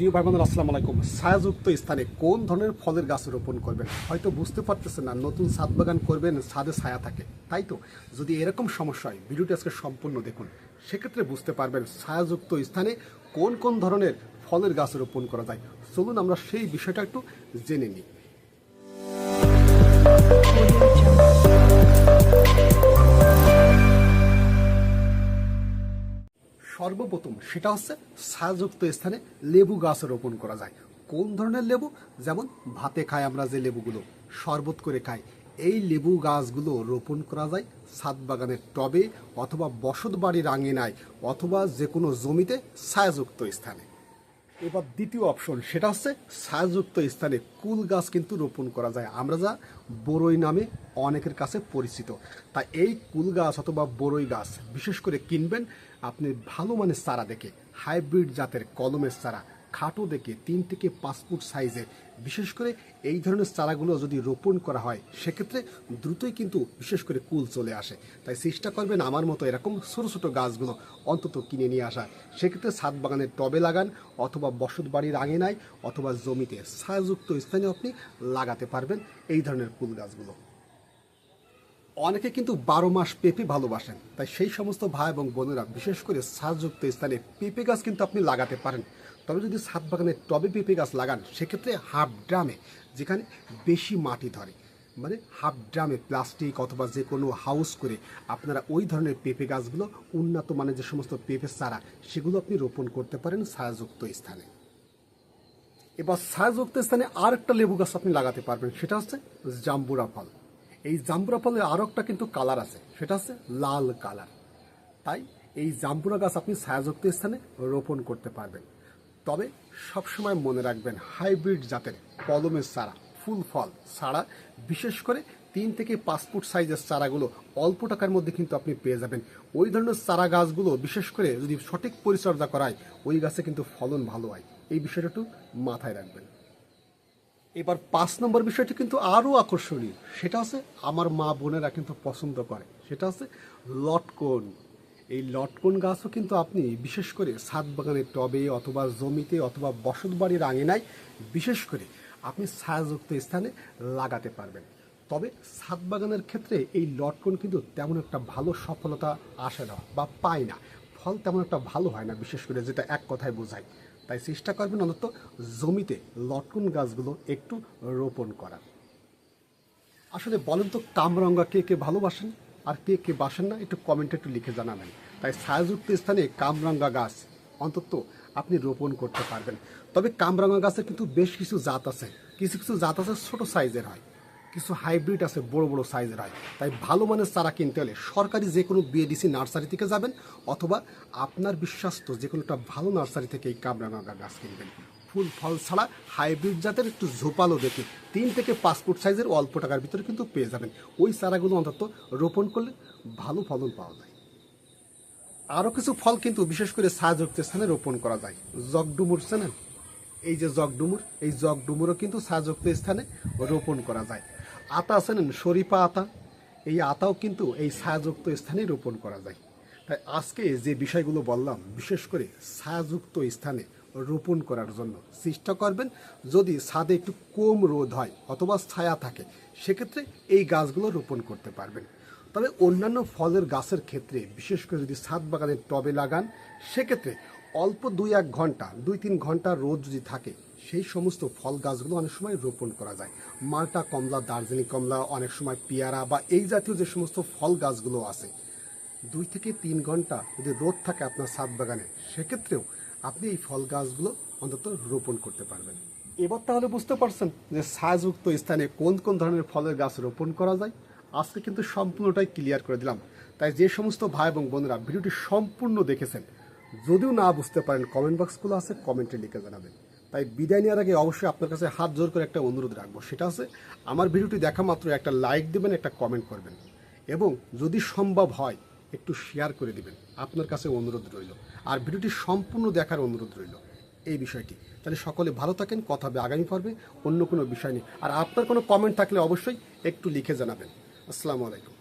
প্রিয় ভাই বোনেরা আসসালামু আলাইকুম। ছায়াযুক্ত স্থানে কোন ধরনের ফলের গাছ রোপণ করবেন? হয়তো বুঝতে পারতেছেন না, নতুন ছাদ বাগান করবেন, ছাদে ছায়া থাকে। তাই তো? যদি এরকম সমস্যা হয়, ভিডিওটি আজকে সম্পূর্ণ দেখুন। সেক্ষেত্রে বুঝতে পারবেন ছায়াযুক্ত স্থানে কোন কোন ধরনের ফলের গাছ রোপণ করা যায়। চলুন আমরা সেই বিষয়টা একটু জেনে নিই। সর্বপ্রথম সেটা হচ্ছে ছায়াযুক্ত স্থানে লেবু গাছ রোপণ করা যায়। কোন ধরনের লেবু? যেমন ভাতে খাই আমরা যে লেবুগুলো, শরবত করে খাই এই লেবু গাছগুলো রোপণ করা যায় ছাদ বাগানের টবে অথবা বসত বাড়ির আঙিনায় অথবা যে কোনো জমিতে ছায়াযুক্ত স্থানে। এবার দ্বিতীয় অপশন, সেটা হচ্ছে ছায়াযুক্ত স্থানে কুল গাছ কিন্তু রোপণ করা যায়। আমরা যা বরই নামে অনেকের কাছে পরিচিত। তাই এই কুল গাছ অথবা বরই গাছ বিশেষ করে কিনবেন, আপনি ভালো মানের চারা দেখে, হাইব্রিড জাতের কলমের চারা, খাটো দেখে তিন থেকে পাঁচ ফুট সাইজে বিশেষ করে এই ধরনের চারাগুলো যদি রোপণ করা হয়, সেক্ষেত্রে দ্রুতই কিন্তু বিশেষ করে কুল চলে আসে। তাই চেষ্টা করবেন আমার মতো এরকম ছোটো ছোটো গাছগুলো অন্তত কিনে নিয়ে আসা সেক্ষেত্রে ছাদ বাগানের টবে লাগান অথবা বসত বাড়ির আগে আঙিনায় অথবা জমিতে ছায়াযুক্ত স্থানে আপনি লাগাতে পারবেন এই ধরনের কুল গাছগুলো। অনেকে কিন্তু বারো মাস পেঁপে ভালোবাসেন, তাই সেই সমস্ত ভাই এবং বোনেরা বিশেষ করে ছাদযুক্ত স্থানে পেঁপে গাছ কিন্তু আপনি লাগাতে পারেন। তবে যদি ছাদ বাগানে টবে পেঁপে গাছ লাগান, সেক্ষেত্রে হাফ ড্রামে, যেখানে বেশি মাটি ধরে মানে হাফ ড্রামে প্লাস্টিক অথবা যে কোনো হাউস করে আপনারা ওই ধরনের পেঁপে গাছগুলো উন্নত মানের যে সমস্ত পেঁপে চারা, সেগুলো আপনি রোপণ করতে পারেন ছায়াযুক্ত স্থানে। এবার ছায়াযুক্ত স্থানে আর একটা লেবু গাছ আপনি লাগাতে পারবেন, সেটা হচ্ছে জাম্বুরা ফল। এই জাম্বুরা ফলের আরও একটা কিন্তু কালার আছে, সেটা হচ্ছে লাল কালার। তাই এই জাম্বুরা গাছ আপনি ছায়াযুক্ত স্থানে রোপণ করতে পারবেন। তবে সবসময় মনে রাখবেন হাইব্রিড জাতের কলমের চারা, ফুল ফল ছাড়া, বিশেষ করে তিন থেকে পাঁচ ফুট সাইজের চারাগুলো অল্প টাকার মধ্যে কিন্তু আপনি পেয়ে যাবেন। ওই ধরনের চারা গাছগুলো বিশেষ করে যদি সঠিক পরিচর্যা করায়, ওই গাছে কিন্তু ফলন ভালো হয়। এই বিষয়টা একটু মাথায় রাখবেন। এবার পাঁচ নম্বর বিষয়টি কিন্তু আরও আকর্ষণীয়। সেটা হচ্ছে, আমার মা বোনেরা কিন্তু পছন্দ করে। সেটা হচ্ছে লটকন। এই লটকন গাছও কিন্তু আপনি বিশেষ করে ছাদ বাগানের টবে অথবা জমিতে অথবা বসত বাড়ির আঙিনায় বিশেষ করে আপনি ছায়াযুক্ত স্থানে লাগাতে পারবেন। তবে ছাদ বাগানের ক্ষেত্রে এই লটকন কিন্তু তেমন একটা ভালো সফলতা আসে না বা পায় না। ফল তেমন একটা ভালো হয় না, বিশেষ করে যেটা এক কথায় বোঝায়। তাই চেষ্টা করবেন অন্তত জমিতে লটকন গাছগুলো একটু রোপণ করার। আসলে বলেন তো, কামরঙ্গা কে কে ভালোবাসেন? আর কে কে বাসেন না, একটু কমেন্টে একটু লিখে জানাবেন। তাই ছায়াযুক্ত স্থানে কামরাঙ্গা গাছ, অন্তত আপনি রোপণ করতে পারবেন। তবে কামরাঙ্গা গাছের কিন্তু বেশ কিছু জাত আছে। কিছু কিছু জাত আছে ছোট সাইজের হয়, কিছু হাইব্রিড আছে বড় বড় সাইজের হয়। তাই ভালো মানের চারা কিনতে হলে সরকারি যে কোনো বিএডিসি নার্সারি থেকে যাবেন, অথবা আপনার বিশ্বাস্ত যে কোনো একটা ভালো নার্সারি থেকে এই কামরাঙ্গা গাছ কিনবেন। ফুল ফল ছাড়া হাইব্রিড জাতের একটু ঝোপালো দেখে। তিন থেকে পাঁচ ফুট সাইজের অল্প টাকার ভিতরে কিন্তু পেয়ে যাবেন। ওই চারাগুলো অন্তত রোপণ করলে ভালো ফলন পাওয়া যায়। আরও কিছু ফল কিন্তু বিশেষ করে ছায়াযুক্ত স্থানে রোপণ করা যায়। জগডুমুর চেনেন এই যে জগডুমুর, এই জগডুমুরও কিন্তু ছায়াযুক্ত স্থানে রোপণ করা যায়। আতা চেনেন শরীফা আতা, এই আতাও কিন্তু এই ছায়াযুক্ত স্থানে রোপণ করা যায়। তাই আজকে যে বিষয়গুলো বললাম, বিশেষ করে ছায়াযুক্ত স্থানে রোপণ করার জন্য চেষ্টা করবেন। যদি ছাদে একটু কম রোদ হয় অথবা ছায়া থাকে, সেক্ষেত্রে এই গাছগুলো রোপণ করতে পারবেন। তবে অন্যান্য ফলের গাছের ক্ষেত্রে, বিশেষ করে যদি ছাদ বাগানের টবে লাগান, সেক্ষেত্রে অল্প দুই এক ঘণ্টা, দুই তিন ঘণ্টা রোদ যদি থাকে, সেই সমস্ত ফল গাছগুলো অনেক সময় রোপণ করা যায়। মালটা কমলা, দার্জিলিং কমলা, অনেক সময় পেয়ারা বা এই জাতীয় যে সমস্ত ফল গাছগুলো আছে, দুই থেকে তিন ঘণ্টা যদি রোদ থাকে আপনার ছাদ বাগানে, সেক্ষেত্রেও আপনি এই ফল গাছগুলো অন্তত রোপণ করতে পারবেন। এবার তাহলে বুঝতে পারছেন যে ছায়াযুক্ত স্থানে কোন কোন ধরনের ফলের গাছ রোপণ করা যায়। আজকে কিন্তু সম্পূর্ণটাই ক্লিয়ার করে দিলাম। তাই যে সমস্ত ভাই এবং বোনেরা ভিডিওটি সম্পূর্ণ দেখেছেন, যদিও না বুঝতে পারেন কমেন্ট বক্সগুলো আছে কমেন্টে লিখে জানাবেন। তাই বিদায় নেওয়ার আগে অবশ্যই আপনার কাছে হাত জোর করে একটা অনুরোধ রাখব। সেটা হচ্ছে, আমার ভিডিওটি দেখা মাত্র একটা লাইক দেবেন, একটা কমেন্ট করবেন। এবং যদি সম্ভব হয় একটু শেয়ার করে দিবেন। আপনার কাছে অনুরোধ রইল। আর ভিডিওটি সম্পূর্ণ দেখার অনুরোধ রইল এই বিষয়টি। তাহলে সকলে ভালো থাকেন, কথা হবে আগামী পর্বে অন্য কোনো বিষয় নেই আর আপনার কোনো কমেন্ট থাকলে অবশ্যই একটু লিখে জানাবেন। আসসালামু আলাইকুম।